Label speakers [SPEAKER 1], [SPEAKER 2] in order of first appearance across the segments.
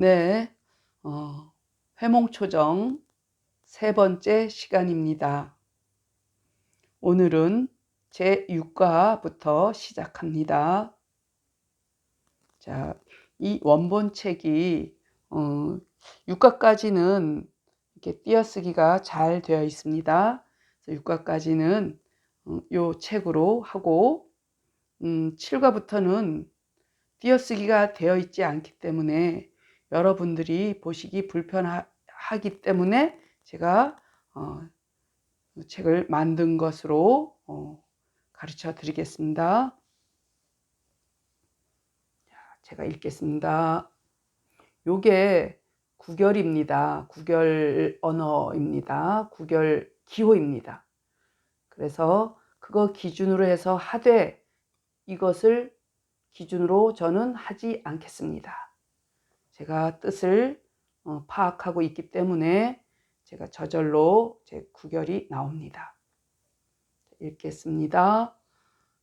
[SPEAKER 1] 네, 어, 회몽초정 세 번째 시간입니다. 오늘은 제 6과부터 시작합니다. 자, 이 원본 책이 어, 6과까지는 이렇게 띄어쓰기가 잘 되어 있습니다. 6과까지는 어, 요 책으로 하고 음, 7과부터는 띄어쓰기가 되어 있지 않기 때문에 여러분들이 보시기 불편하기 때문에 제가 어, 책을 만든 것으로 어, 가르쳐 드리겠습니다. 제가 읽겠습니다. 요게 구결입니다. 구결 언어입니다. 구결 기호입니다. 그래서 그거 기준으로 해서 하되 이것을 기준으로 저는 하지 않겠습니다. 제가 뜻을 어, 파악하고 있기 때문에 제가 저절로 제 구결이 나옵니다. 읽겠습니다.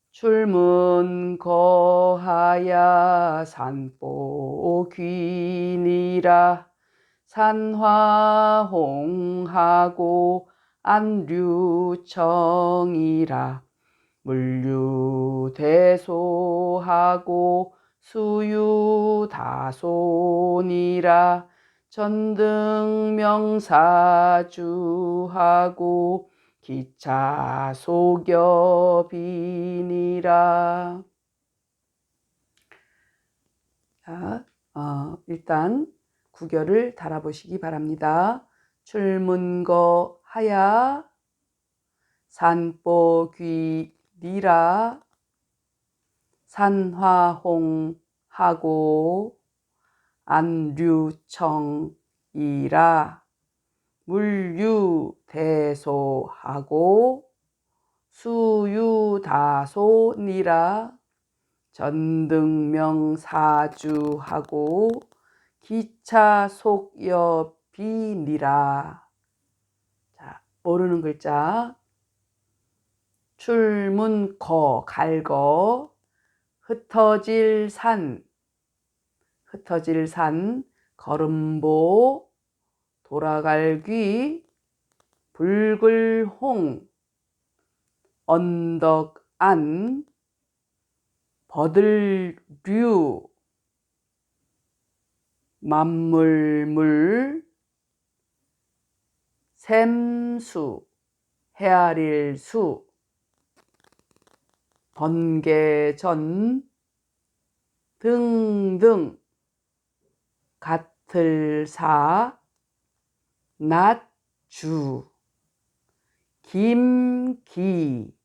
[SPEAKER 1] 출문 거하야 산보 귀니라 산화 홍하고 안류청이라 물류 대소하고 수유다손이라 전등명사주하고 기차 소겹이니라. 자, 어, 일단 구결을 달아보시기 바랍니다. 출문거 하야 산보귀 니라 산화홍하고 안류청이라 물유대소하고 수유다손이라 전등명사주하고 기차속여비니라. 자 모르는 글자. 출문거 갈거 흩어질 산, 흩어질 산, 걸음보, 돌아갈 귀, 붉을 홍, 언덕 안, 버들류, 만물물, 샘수, 헤아릴 수, 번개전 등등. 같을사 낮주. 김기.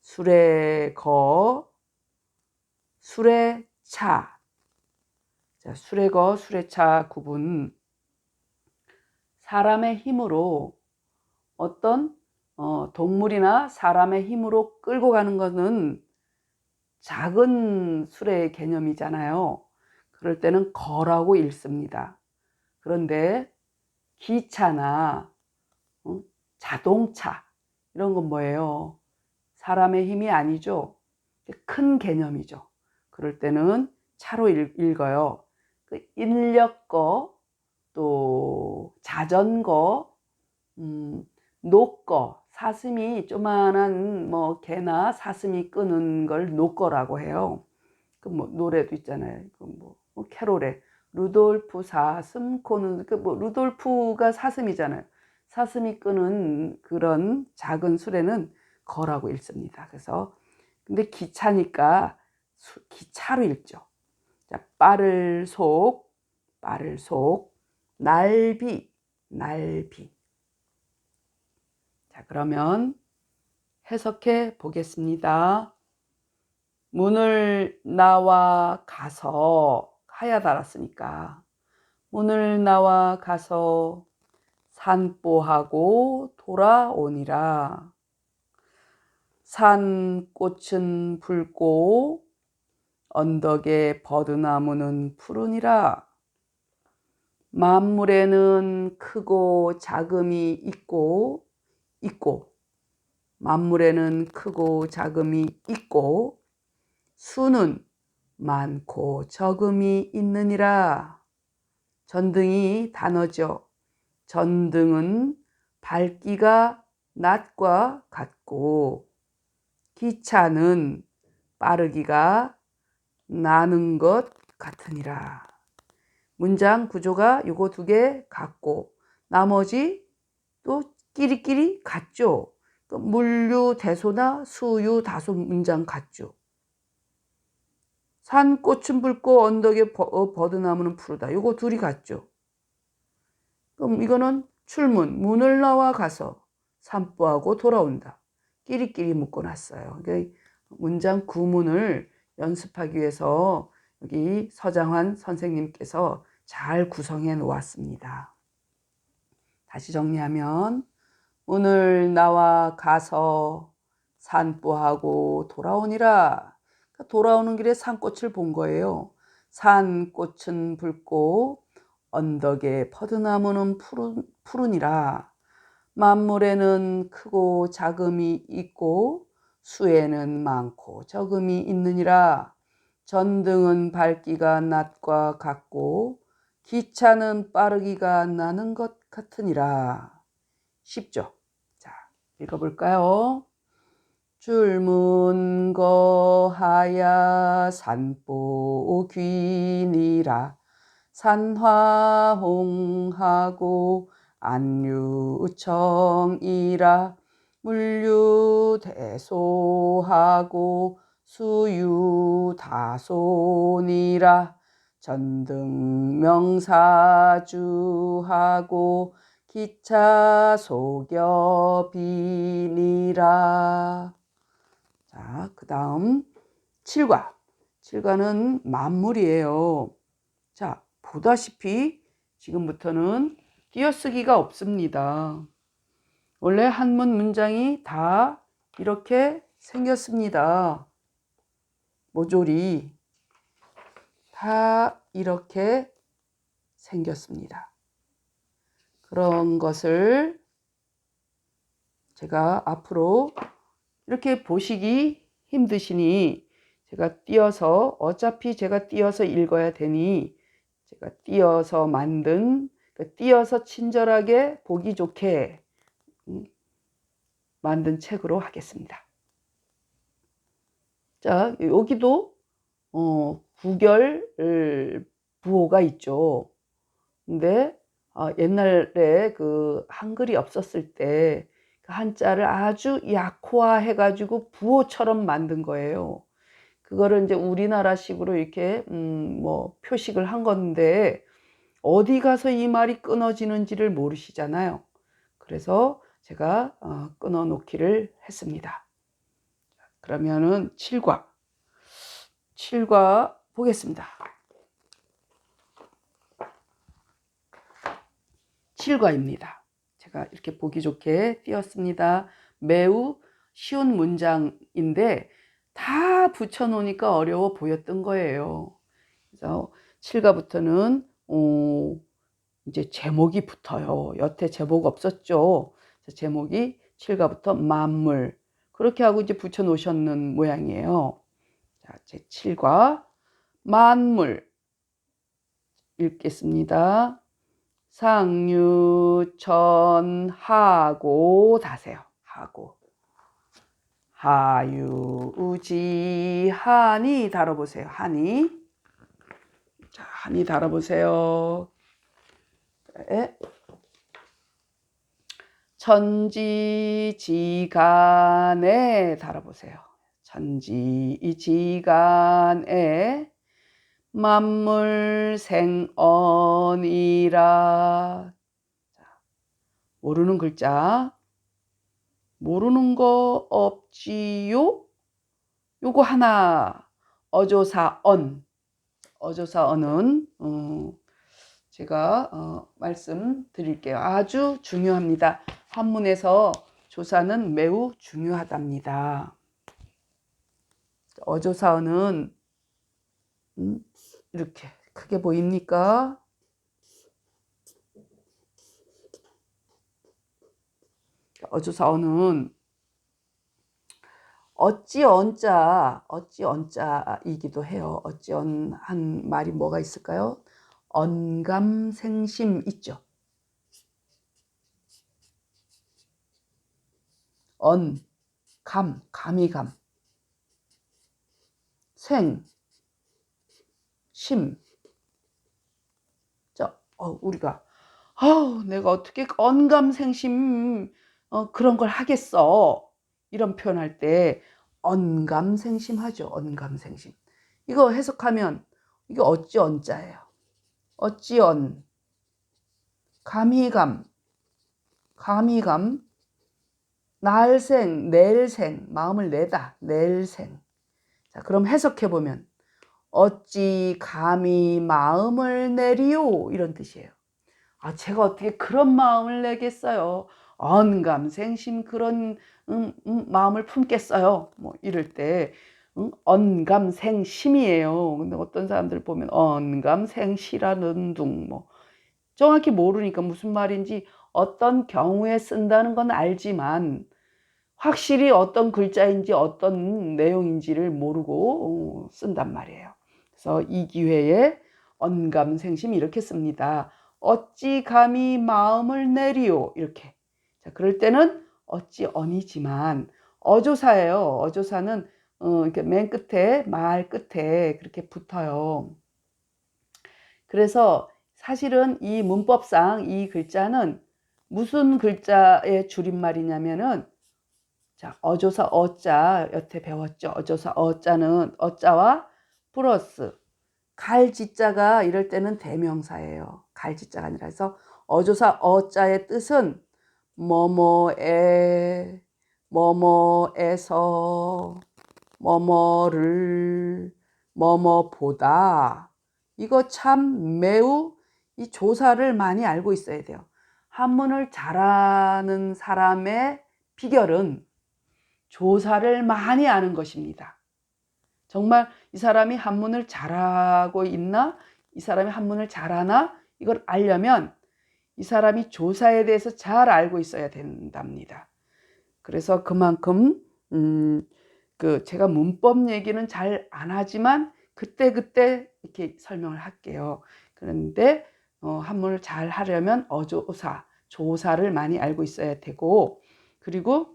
[SPEAKER 1] 수레거 수레차. 자, 수레거 수레차 구분. 사람의 힘으로 어떤 어, 동물이나 사람의 힘으로 끌고 가는 것은 작은 수레의 개념이잖아요. 그럴 때는 거라고 읽습니다. 그런데 기차나 어, 자동차 이런 건 뭐예요? 사람의 힘이 아니죠. 큰 개념이죠. 그럴 때는 차로 읽 어요. 그 인력거, 또 자전거, 음, 녹거, 사슴이 조만한 뭐 개나 사슴이 끄는 걸 노거라고 해요. 그 뭐 노래도 있잖아요. 그뭐 뭐 캐롤에 루돌프 사슴 코는 그 뭐 루돌프가 사슴이잖아요. 사슴이 끄는 그런 작은 수레는 거라고 읽습니다. 그래서 근데 기차니까 수, 기차로 읽죠. 자, 빠를 속, 빠를 속, 날비, 날비. 자, 그러면 해석해 보겠습니다. 문을 나와 가서 하야 달았으니까 문을 나와 가서 산보하고 돌아오니라. 산 꽃은 붉고 언덕에 버드나무는 푸르니라. 만물에는 크고 작음이 있고 있고 만물에는 크고 작음이 있고 수는 많고 적음이 있느니라. 전등이 단어죠. 전등은 밝기가 낮과 같고 기차는 빠르기가 나는 것 같으니라. 문장 구조가 요거 두 개 같고 나머지 또 끼리끼리 같죠. 그 물류 대소나 수유 다소 문장 같죠. 산 꽃은 붉고 언덕에 버, 어, 버드나무는 푸르다. 요거 둘이 같죠. 그럼 이거는 출문, 문을 나와 가서 산보하고 돌아온다. 끼리끼리 묶어놨어요. 문장 구문을 연습하기 위해서 여기 서장환 선생님께서 잘 구성해 놓았습니다. 다시 정리하면 오늘 나와 가서 산보하고 돌아오니라. 그러니까 돌아오는 길에 산꽃을 본 거예요. 산꽃은 붉고 언덕에 퍼드나무는 푸른, 푸르니라. 만물에는 크고 작음이 있고 수에는 많고 적음이 있느니라. 전등은 밝기가 낮과 같고 기차는 빠르기가 나는 것 같으니라. 쉽죠? 자, 읽어볼까요? 줄문 거하야 산보 귀니라 산화홍하고 안유청이라 물류대소하고 수유다손이라 전등명사주하고 기차 소겹이니라 자, 그 다음 7과 7과는 만물이에요 자, 보다시피 지금부터는 띄어쓰기가 없습니다. 원래 한문 문장이 다 이렇게 생겼습니다. 모조리 다 이렇게 생겼습니다. 그런 것을 제가 앞으로 이렇게 보시기 힘드시니 제가 띄어서 어차피 제가 띄어서 읽어야 되니 제가 띄어서 만든 그 띄어서 친절하게 보기 좋게 음, 만든 책으로 하겠습니다. 자, 여기도 어, 구결 부호가 있죠. 근데 어, 옛날에 그 한글이 없었을 때 그 한자를 아주 약화해 가지고 부호처럼 만든 거예요. 그거를 이제 우리나라식으로 이렇게 음, 뭐 표식을 한 건데 어디 가서 이 말이 끊어지는지를 모르시잖아요. 그래서 제가 어, 끊어 놓기를 했습니다. 그러면은 7과 7과 보겠습니다. 7과입니다. 제가 이렇게 보기 좋게 띄었습니다. 매우 쉬운 문장인데 다 붙여놓으니까 어려워 보였던 거예요. 그래서 7과부터는 어, 이제 제목이 붙어요. 여태 제목 없었죠. 제목이 7가부터 만물. 그렇게 하고 이제 붙여 놓으셨는 모양이에요. 자, 제 7과 만물. 읽겠습니다. 상유천하고 다세요. 하고. 하유지 한이 다뤄보세요. 한이. 자, 한이 달아보세요. 네. 천지지간에 달아보세요. 천지지간에 만물 생언이라. 모르는 글자. 모르는 거 없지요? 요거 하나. 어조사언. 어조사어는 어, 제가 어, 말씀드릴게요. 아주 중요합니다. 한문에서 조사는 매우 중요하답니다. 어조사어는 음, 이렇게 크게 보입니까? 어조사어는 어찌 언자, 어찌 언자이기도 해요. 어찌 언한 말이 뭐가 있을까요? 언감생심 있죠. 언, 감, 감이 감. 생, 심. 자, 어, 우리가 아우, 내가 어떻게 언감생심 어, 그런 걸 하겠어. 이런 표현할 때 언감생심하죠. 언감생심. 이거 해석하면 이게 어찌 언자예요. 어찌 언. 감히감. 감히감. 날생, 내일생. 마음을 내다. 내일생. 자, 그럼 해석해 보면 어찌 감히 마음을 내리오 이런 뜻이에요. 아, 제가 어떻게 그런 마음을 내겠어요? 언감생심 그런 음, 음, 마음을 품겠어요? 뭐 이럴 때 음, 언감생심이에요. 근데 어떤 사람들 보면 언감생시라는 둥 뭐 정확히 모르니까 무슨 말인지 어떤 경우에 쓴다는 건 알지만 확실히 어떤 글자인지 어떤 내용인지를 모르고 어, 쓴단 말이에요. 그래서 이 기회에 언감생심 이렇게 씁니다. 어찌 감히 마음을 내리오 이렇게. 자, 그럴 때는 어찌 언이지만 어조사예요. 어조사는 어, 이렇게 맨 끝에 말 끝에 그렇게 붙어요. 그래서 사실은 이 문법상 이 글자는 무슨 글자의 줄임말이냐면은 자, 어조사 어자 여태 배웠죠. 어조사 어자는 어자와 플러스 갈지자가 이럴 때는 대명사예요. 갈지자가 아니라 해서 어조사 어자의 뜻은 뭐뭐에 뭐뭐에서 뭐뭐를 뭐뭐보다 이거 참 매우 이 조사를 많이 알고 있어야 돼요. 한문을 잘하는 사람의 비결은 조사를 많이 아는 것입니다. 정말 이 사람이 한문을 잘하고 있나? 이 사람이 한문을 잘하나? 이걸 알려면 이 사람이 조사에 대해서 잘 알고 있어야 된답니다. 그래서 그만큼 음, 그 제가 문법 얘기는 잘 안 하지만 그때 그때 이렇게 설명을 할게요. 그런데 어, 한문을 잘 하려면 어조사, 조사를 많이 알고 있어야 되고 그리고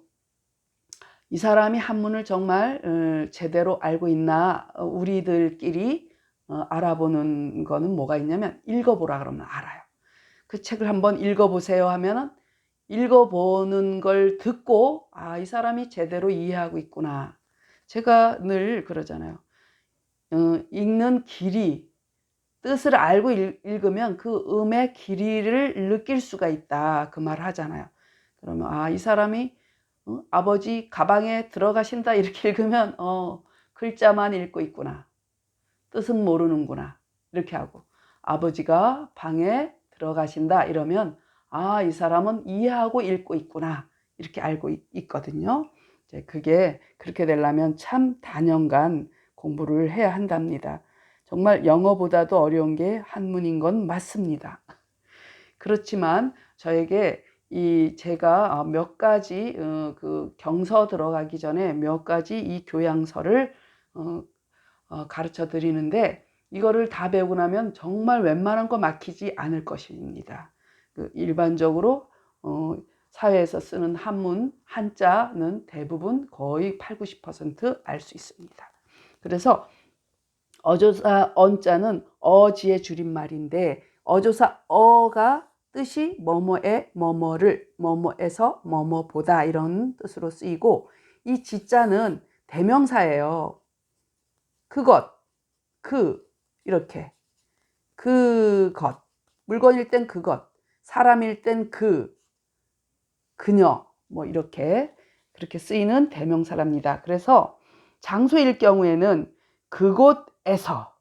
[SPEAKER 1] 이 사람이 한문을 정말 어, 제대로 알고 있나 어, 우리들끼리 어, 알아보는 거는 뭐가 있냐면 읽어보라 그러면 알아요. 그 책을 한번 읽어보세요 하면은 읽어보는 걸 듣고 아, 이 사람이 제대로 이해하고 있구나. 제가 늘 그러잖아요. 어, 읽는 길이 뜻을 알고 읽으면 그 음의 길이를 느낄 수가 있다. 그 말 하잖아요. 그러면 아, 이 사람이 어? 아버지 가방에 들어가신다 이렇게 읽으면 어, 글자만 읽고 있구나. 뜻은 모르는구나. 이렇게 하고 아버지가 방에 들어가신다 이러면 아, 이 사람은 이해하고 읽고 있구나. 이렇게 알고 있, 거든요 이제 그게 그렇게 되려면 참 단연간 공부를 해야 한답니다. 정말 영어보다도 어려운 게 한문인 건 맞습니다. 그렇지만 저에게 이 제가 몇 가지 어, 그 경서 들어가기 전에 몇 가지 이 교양서를 어, 어, 가르쳐 드리는데 이거를 다 배우고 나면 정말 웬만한 거 막히지 않을 것입니다. 그 일반적으로 어, 사회에서 쓰는 한문 한자는 대부분 거의 8, 90%알 수 있습니다. 그래서 어조사 언자는 어지의 줄임말인데 어조사 어가 뜻이 뭐뭐에 뭐뭐를 뭐뭐에서 뭐뭐보다 이런 뜻으로 쓰이고 이 지자는 대명사예요. 그것, 그 이렇게 그것 물건일 땐 그것 사람일 땐 그, 그녀 뭐 이렇게 그렇게 쓰이는 대명사랍니다. 그래서 장소일 경우에는 그곳에서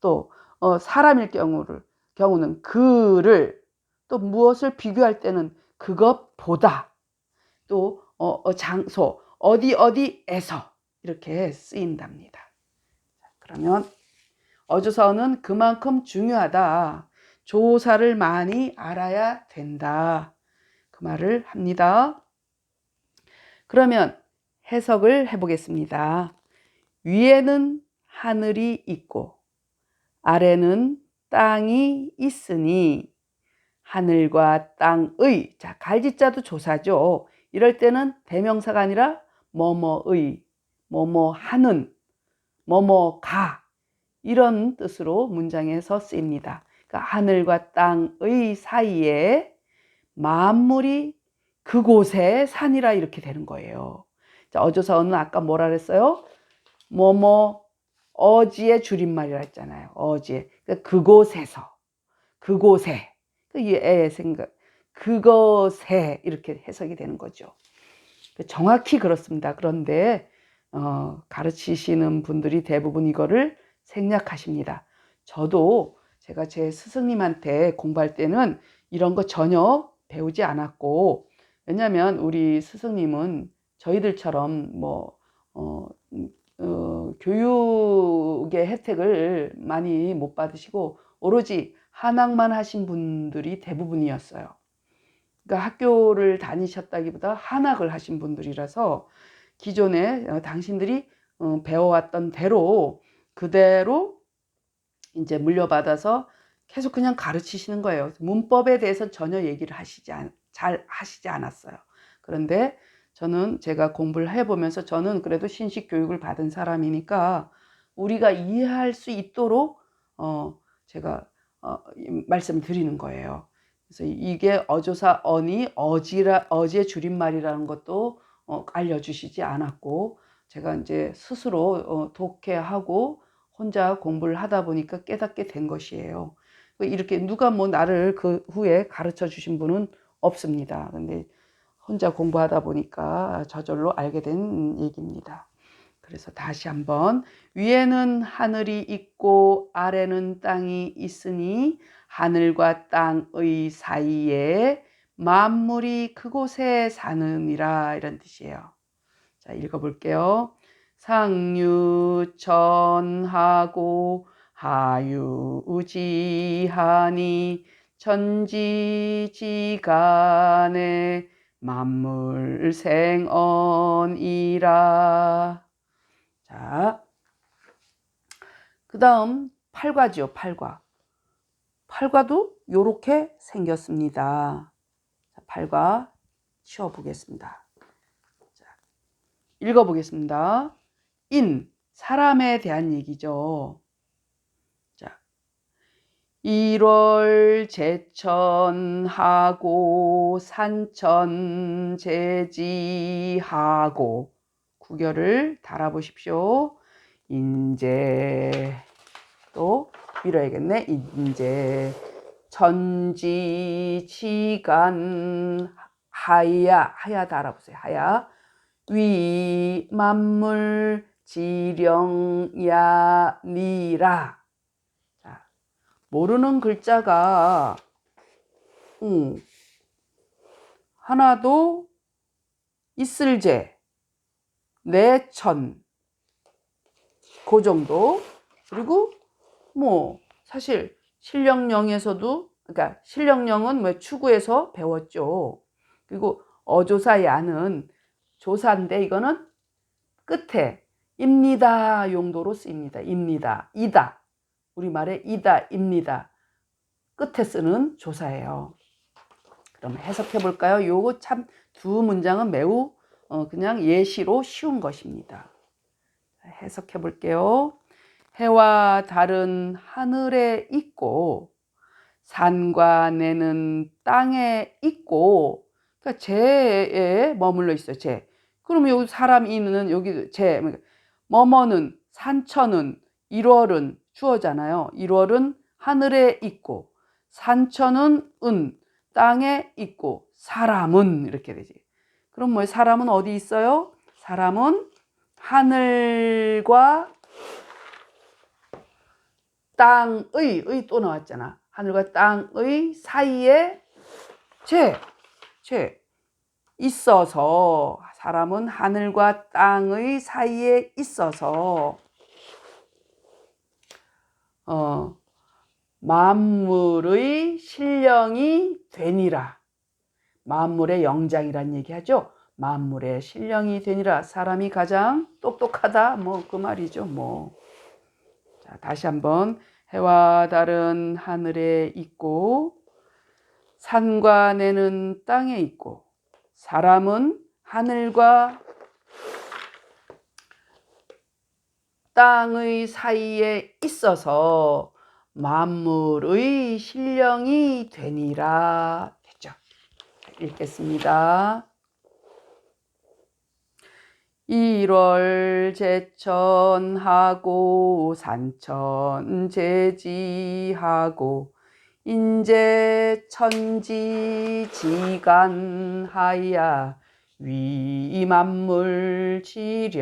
[SPEAKER 1] 또 어, 사람일 경우를 경우는 그를 또 무엇을 비교할 때는 그것보다 또 어, 어, 장소 어디 어디에서 이렇게 쓰인답니다. 그러면 어조사어는 그만큼 중요하다. 조사를 많이 알아야 된다. 그 말을 합니다. 그러면 해석을 해보겠습니다. 위에는 하늘이 있고, 아래는 땅이 있으니 하늘과 땅의 자 갈지자도 조사죠. 이럴 때는 대명사가 아니라 뭐뭐의 뭐뭐 하는 뭐뭐가 이런 뜻으로 문장에서 쓰입니다. 그러니까 하늘과 땅의 사이에 만물이 그곳에 산이라 이렇게 되는 거예요. 자, 어조사어는 아까 뭐라 그랬어요? 뭐뭐 어지의 줄임말이라 했잖아요. 어지의 그러니까 그곳에서 그곳에 이애 생각 그것에 이렇게 해석이 되는 거죠. 정확히 그렇습니다. 그런데 어, 가르치시는 분들이 대부분 이거를 생략하십니다. 저도 제가 제 스승님한테 공부할 때는 이런 거 전혀 배우지 않았고 왜냐하면 우리 스승님은 저희들처럼 뭐 어, 어, 교육의 혜택을 많이 못 받으시고 오로지 한학만 하신 분들이 대부분이었어요. 그러니까 학교를 다니셨다기보다 한학을 하신 분들이라서 기존에 어, 당신들이 어, 배워왔던 대로 그대로 이제 물려받아서 계속 그냥 가르치시는 거예요. 문법에 대해서 전혀 얘기를 하시지 않, 잘 하시지 않았어요. 그런데 저는 제가 공부를 해보면서 저는 그래도 신식 교육을 받은 사람이니까 우리가 이해할 수 있도록 어, 제가 어, 말씀을 드리는 거예요. 그래서 이게 어조사 언이 어지라 어지의 줄임말이라는 것도 어, 알려주시지 않았고 제가 이제 스스로 어, 독해하고 혼자 공부를 하다 보니까 깨닫게 된 것이에요. 이렇게 누가 뭐 나를 그 후에 가르쳐 주신 분은 없습니다. 근데 혼자 공부하다 보니까 저절로 알게 된 얘기입니다. 그래서 다시 한번 위에는 하늘이 있고 아래는 땅이 있으니 하늘과 땅의 사이에 만물이 그곳에 사느니라 이런 뜻이에요. 자, 읽어볼게요. 상유천하고 하유지하니 천지지간에 만물생언이라. 자, 그 다음 팔과지요, 팔과. 팔과도 요렇게 생겼습니다. 자, 팔과 치워보겠습니다. 자, 읽어보겠습니다. 인, 사람에 대한 얘기죠. 자, 1월 제천하고 산천 제지하고 구결을 달아보십시오. 인제 또 밀어야겠네. 인제 천지지간 하야 하야 달아보세요. 하야 위 만물 지령야니라. 자, 모르는 글자가 음, 하나도 있을제 내천 그 정도 그리고 뭐 사실 실령령에서도 그러니까 실령령은 뭐 추구해서 배웠죠. 그리고 어조사 야는 조사인데 이거는 끝에 입니다 용도로 쓰입니다. 입니다. 이다. 우리말에 이다, 입니다. 끝에 쓰는 조사예요. 그럼 해석해 볼까요? 요거 참 두 문장은 매우 어, 그냥 예시로 쉬운 것입니다. 해석해 볼게요. 해와 달은 하늘에 있고 산과 내는 땅에 있고 그러니까 재에 머물러 있어요. 재. 그러면 여기 사람 이는 여기 재. 뭐뭐는 산천은 1월은 주어잖아요. 1월은 하늘에 있고 산천은 은 땅에 있고 사람은 이렇게 되지. 그럼 뭐 사람은 어디 있어요? 사람은 하늘과 땅의 의 또 나왔잖아. 하늘과 땅의 사이에 제, 제 있어서 사람은 하늘과 땅의 사이에 있어서 어, 만물의 신령이 되니라. 만물의 영장이란 얘기하죠. 만물의 신령이 되니라. 사람이 가장 똑똑하다. 뭐 그 말이죠. 뭐. 자, 다시 한번 해와 달은 하늘에 있고 산과 내는 땅에 있고 사람은 하늘과 땅의 사이에 있어서 만물의 신령이 되니라. 읽겠습니다. 1월 제천하고 산천 제지하고 인제 천지 지간하야 위 만물 지령야라